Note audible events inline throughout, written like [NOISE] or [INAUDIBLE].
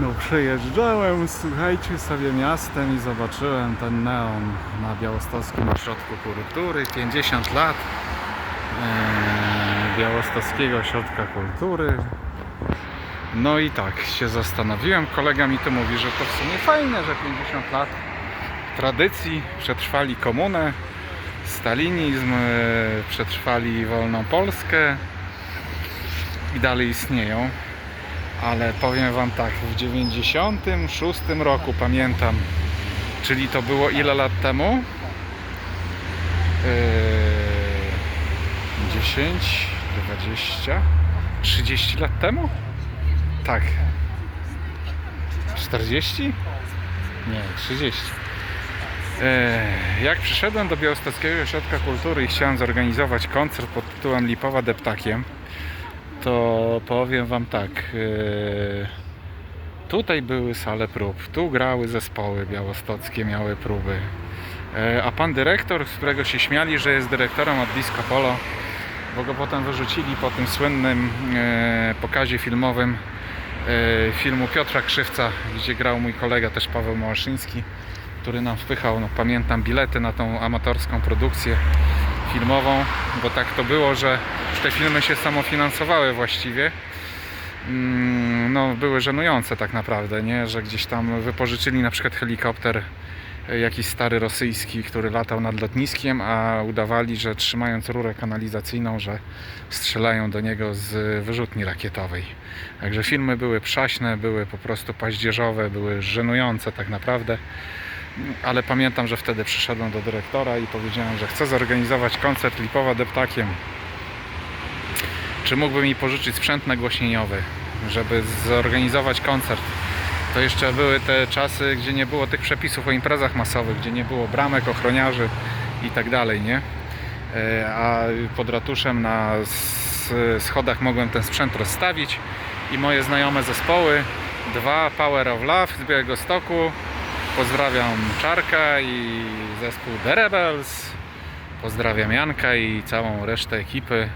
No przejeżdżałem, słuchajcie, sobie miastem i zobaczyłem ten neon na Białostockim Ośrodku Kultury. 50 lat e, Białostockiego Ośrodka Kultury. No i tak się zastanowiłem, kolega mi tu mówi, że to w sumie fajne, że 50 lat tradycji, przetrwali komunę, stalinizm, e, przetrwali wolną Polskę i dalej istnieją. Ale powiem wam tak, w 96 roku pamiętam, czyli to było ile lat temu? Yy, 10, 20, 30 lat temu? Tak. 40? Nie, 30. Yy, Jak przyszedłem do Białostockiego Ośrodka Kultury i chciałem zorganizować koncert pod tytułem Lipowa Deptakiem, to powiem Wam tak. yy, Tutaj były sale prób, tu grały zespoły białostockie, miały próby. Yy, A pan dyrektor, z którego się śmiali, że jest dyrektorem od Disco Polo, bo go potem wyrzucili po tym słynnym yy, pokazie filmowym filmu Piotra Krzywca, gdzie grał mój kolega też Paweł Małaszyński, który nam wpychał, no pamiętam, bilety na tą amatorską produkcję filmową, bo tak to było, że te filmy się samofinansowały właściwie. Mm, No, były żenujące tak naprawdę, nie? Że gdzieś tam wypożyczyli na przykład helikopter e, jakiś stary rosyjski, który latał nad lotniskiem, a udawali, że trzymając rurę kanalizacyjną, że strzelają do niego z wyrzutni rakietowej. Także filmy były przaśne, były po prostu paździerzowe, były żenujące tak naprawdę ale pamiętam, że wtedy przyszedłem do dyrektora i powiedziałem, że chcę zorganizować koncert Lipowa Deptakiem. Czy mógłby mi pożyczyć sprzęt nagłośnieniowy, żeby zorganizować koncert? To jeszcze były te czasy, gdzie nie było tych przepisów o imprezach masowych, gdzie nie było bramek, ochroniarzy i tak dalej, nie? E, A pod ratuszem na schodach mogłem ten sprzęt rozstawić i moje znajome zespoły, dwa Power of Love z Białego Stoku, Pozdrawiam Czarka i zespół The Rebels. Pozdrawiam Janka i całą resztę ekipy.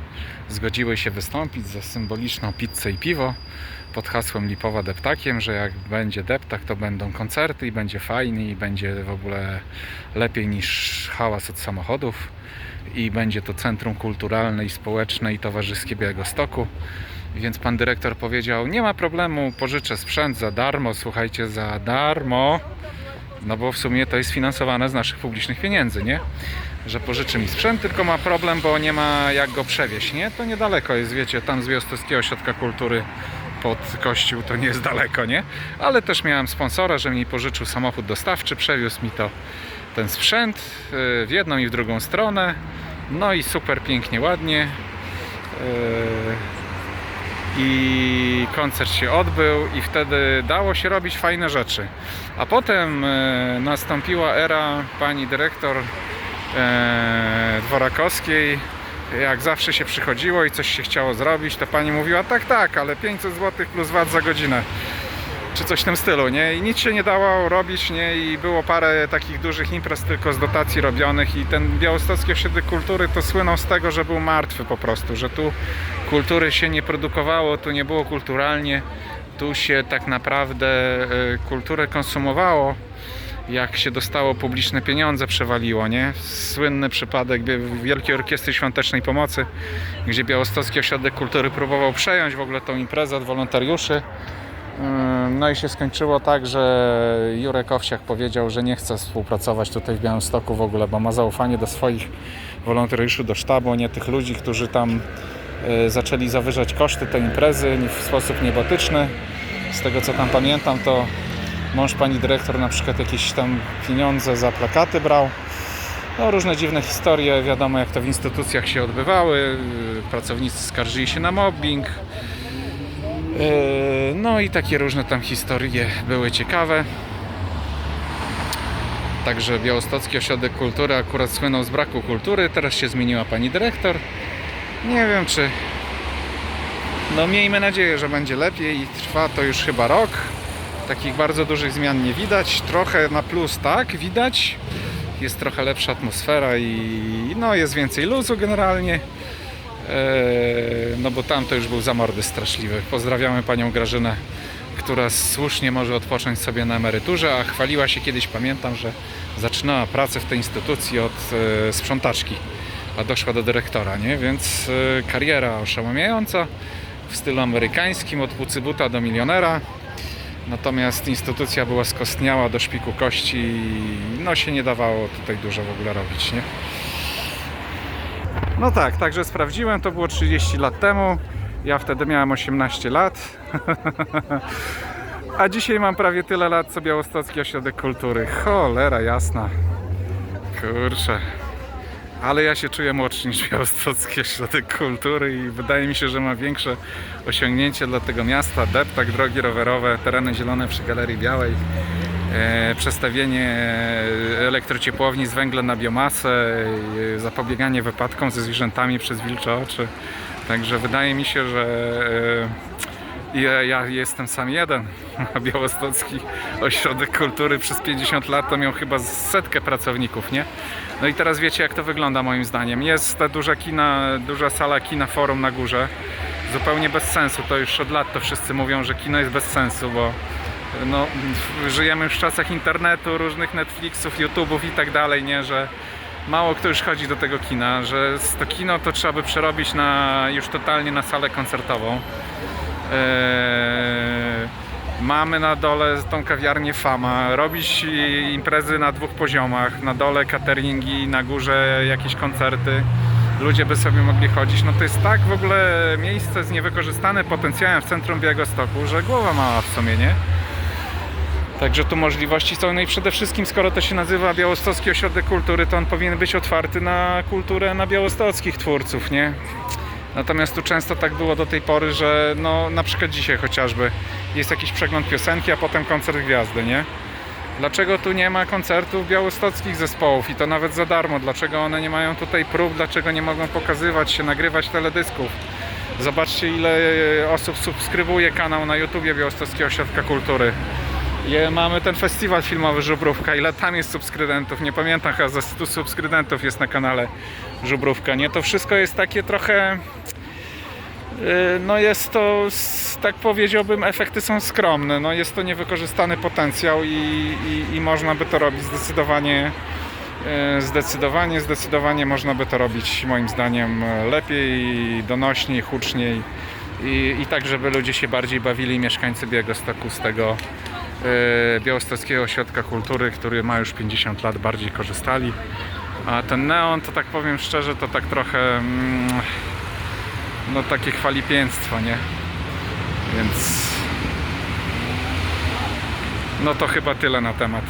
Zgodziły się wystąpić za symboliczną pizzę i piwo pod hasłem Lipowa Deptakiem, że jak będzie deptak, to będą koncerty i będzie fajnie i będzie w ogóle lepiej niż hałas od samochodów i będzie to centrum kulturalne i społeczne i towarzyskie Białegostoku. Więc pan dyrektor powiedział: Nie ma problemu, pożyczę sprzęt za darmo. Słuchajcie, za darmo. No bo w sumie to jest finansowane z naszych publicznych pieniędzy, nie? Że pożyczy mi sprzęt, tylko ma problem, bo nie ma jak go przewieźć, nie? To niedaleko jest, wiecie, tam z Białostockiego Ośrodka Kultury pod kościół to nie jest daleko, nie? Ale też miałem sponsora, że mi pożyczył samochód dostawczy, przewiózł mi to ten sprzęt yy, w jedną i w drugą stronę. No i super pięknie, ładnie. Yy, i koncert się odbył i wtedy dało się robić fajne rzeczy. A potem e, nastąpiła era pani dyrektor Dworakowskiej. Jak zawsze się przychodziło i coś się chciało zrobić, to pani mówiła tak, tak, ale 500 zł plus VAT za godzinę. Czy coś w tym stylu, nie? I nic się nie dało robić, nie? I było parę takich dużych imprez tylko z dotacji robionych i ten Białostocki Ośrodek Kultury to słynął z tego, że był martwy po prostu, że tu kultury się nie produkowało, tu nie było kulturalnie, tu się tak naprawdę e, kulturę konsumowało, jak się dostało publiczne pieniądze, przewaliło, nie? Słynny przypadek Wielkiej Orkiestry Świątecznej Pomocy, gdzie Białostocki Ośrodek Kultury próbował przejąć w ogóle tą imprezę od wolontariuszy. Ym, No i się skończyło tak, że Jurek Owsiak powiedział, że nie chce współpracować tutaj w Białymstoku w ogóle, bo ma zaufanie do swoich wolontariuszy, do sztabu, nie tych ludzi, którzy tam y, zaczęli zawyżać koszty tej imprezy w sposób niebotyczny. Z tego co tam pamiętam, to mąż pani dyrektor na przykład jakieś tam pieniądze za plakaty brał. No, różne dziwne historie, wiadomo jak to w instytucjach się odbywały. y, Pracownicy skarżyli się na mobbing. Yy, No i takie różne tam historie były ciekawe. Także Białostocki Ośrodek Kultury akurat słynął z braku kultury. Teraz się zmieniła pani dyrektor. Nie wiem czy. No miejmy nadzieję, że będzie lepiej. Trwa to już chyba rok. Takich bardzo dużych zmian nie widać. Trochę na plus tak widać. Jest trochę lepsza atmosfera i no jest więcej luzu generalnie. Eee, no bo tam to już był zamordy straszliwy. Pozdrawiamy panią Grażynę, która słusznie może odpocząć sobie na emeryturze, a chwaliła się kiedyś, pamiętam, że zaczynała pracę w tej instytucji od e, sprzątaczki, a doszła do dyrektora, nie? Więc e, kariera oszałamiająca w stylu amerykańskim, od pucybuta do milionera. Natomiast instytucja była skostniała do szpiku kości i no się nie dawało tutaj dużo w ogóle robić, nie? No tak, także sprawdziłem, to było 30 lat temu. Ja wtedy miałem 18 lat. [LAUGHS] A dzisiaj mam prawie tyle lat co Białostocki Ośrodek Kultury. Cholera jasna. Kurczę. Ale ja się czuję młodszy niż Białostocki Ośrodek Kultury i wydaje mi się, że ma większe osiągnięcie dla tego miasta. Deptak, drogi rowerowe, tereny zielone przy Galerii Białej, e, przestawienie elektrociepłowni z węgla na biomasę, e, zapobieganie wypadkom ze zwierzętami przez wilcze oczy. Także wydaje mi się, że e, ja, ja jestem sam jeden, Białostocki Ośrodek Kultury przez 50 lat to miał chyba setkę pracowników, nie? No i teraz wiecie jak to wygląda moim zdaniem. Jest ta duża kina, duża sala kina forum na górze. Zupełnie bez sensu, to już od lat to wszyscy mówią, że kino jest bez sensu, bo no, żyjemy już w czasach internetu, różnych Netflixów, YouTube'ów i tak dalej, nie, że mało kto już chodzi do tego kina, że to kino to trzeba by przerobić na już totalnie na salę koncertową. Eee, mamy na dole tą kawiarnię Fama, robić imprezy na dwóch poziomach, na dole cateringi, na górze jakieś koncerty. Ludzie by sobie mogli chodzić. No to jest tak w ogóle miejsce z niewykorzystanym potencjałem w centrum Białegostoku, że głowa mała w sumie, nie? Także tu możliwości są. No i przede wszystkim, skoro to się nazywa Białostocki Ośrodek Kultury, to on powinien być otwarty na kulturę, na białostockich twórców, nie? Natomiast tu często tak było do tej pory, że no na przykład dzisiaj chociażby jest jakiś przegląd piosenki, a potem koncert gwiazdy, nie? Dlaczego tu nie ma koncertów białostockich zespołów i to nawet za darmo? Dlaczego one nie mają tutaj prób? Dlaczego nie mogą pokazywać się, nagrywać teledysków? Zobaczcie ile osób subskrybuje kanał na YouTubie Białostockiego Ośrodka Kultury. Mamy ten festiwal filmowy Żubrówka. Ile tam jest subskrybentów? Nie pamiętam, chyba za 100 subskrybentów jest na kanale Żubrówka. Nie, to wszystko jest takie trochę. yy, No jest to, tak powiedziałbym, efekty są skromne. No jest to niewykorzystany potencjał i, i, i można by to robić zdecydowanie. yy, Zdecydowanie, zdecydowanie można by to robić moim zdaniem lepiej, donośniej, huczniej i, i tak, żeby ludzie się bardziej bawili, mieszkańcy Białegostoku z tego Białostockiego Ośrodka Kultury, który ma już 50 lat, bardziej korzystali. A ten neon, to tak powiem szczerze, to tak trochę mm, no takie chwalipięctwo, nie? Więc no to chyba tyle na temat